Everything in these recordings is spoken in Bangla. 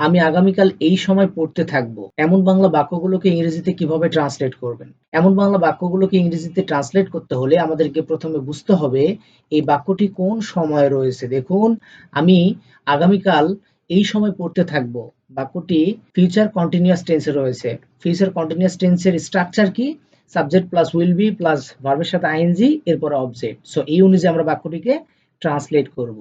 আমি আগামীকাল এই সময় পড়তে থাকব। এমন বাংলা বাক্যগুলোকে ইংরেজিতে কীভাবে ট্রান্সলেট করবেন? এমন বাংলা বাক্যগুলোকে ইংরেজিতে ট্রান্সলেট করতে হলে আমাদেরকে প্রথমে বুঝতে হবে এই বাক্যটি কোন সময়ে রয়েছে। দেখুন, আমি আগামীকাল এই সময় পড়তে থাকব। বাক্যটি ফিউচার কন্টিনিউয়াস টেন্সে রয়েছে। ফিউচার কন্টিনিউয়াস টেন্সের স্ট্রাকচার কি? Subject plus will be plus ভার্বের সাথে আইএনজি এরপর অবজেক্ট সো এই অনুযায়ী আমরা বাক্যটিকে ট্রান্সলেট করব।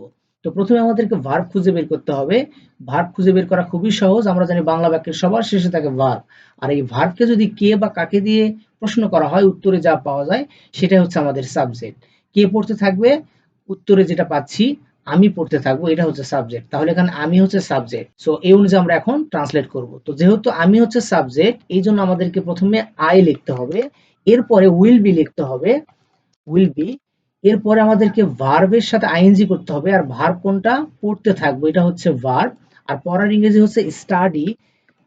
তো প্রথমে আমাদেরকে ভার্ব খুঁজে বের করতে হবে। ভার্ব খুঁজে বের করা খুবই সহজ, আমরা জানি বাংলা বাক্যের সবার শেষে থাকে ভার্ব আর এই ভার্বকে যদি কে বা কাকে দিয়ে প্রশ্ন করা হয়, উত্তরে যা পাওয়া যায় সেটা হচ্ছে আমাদের সাবজেক্ট কে পড়তে থাকবে? উত্তরে যেটা পাচ্ছি, আমি পড়তে থাকব, এটা হচ্ছে সাবজেক্ট তাহলে এখানে আমি হচ্ছে সাবজেক্ট সো এই অনুযায়ী আমরা এখন ট্রান্সলেট করব। তো যেহেতু আমি হচ্ছে সাবজেক্ট এই জন্য আমাদেরকে প্রথমে আই লিখতে হবে। এরপরে উইল বি লিখতে হবে। উইল বি এরপরে আমাদেরকে ভার্বের সাথে আইএনজি করতে হবে, আর ভার্ব কোনটা? পড়তে থাকব, এটা হচ্ছে ভার্ব আর পড়ার ইংরেজি হচ্ছে study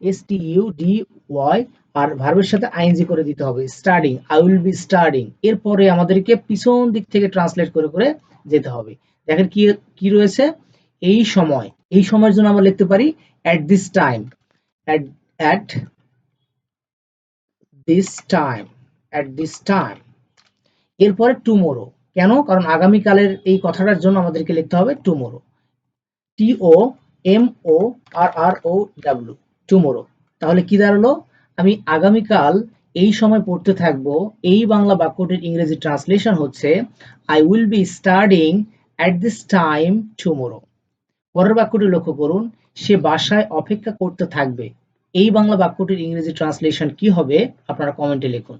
S T U D Y আর ভার্বের সাথে আইএনজি করে দিতে হবে studying I will be studying এরপরে আমাদেরকে পিছন দিক থেকে ট্রান্সলেট করে করে যেতে হবে। দেখেন কি কি রয়েছে? এই সময়, এই সময়ের জন্য আমরা লিখতে পারি at this time at at this time at this time এরপরে টুমোরো কেন? কারণ আগামীকালের এই কথাটার জন্য আমাদেরকে লিখতে হবে tomorrow T O M O R R O W tomorrow তাহলে কি দাঁড়াল? আমি আগামীকাল এই সময় পড়তে থাকব, এই বাংলা বাক্যটির ইংরেজি ট্রান্সলেশন হচ্ছে I will be studying at this time tomorrow পরের বাক্যটি লক্ষ্য করুন, সে বাসায় অপেক্ষা করতে থাকবে। এই বাংলা বাক্যটির ইংরেজি ট্রান্সলেশন কি হবে? আপনারা কমেন্টে লিখুন।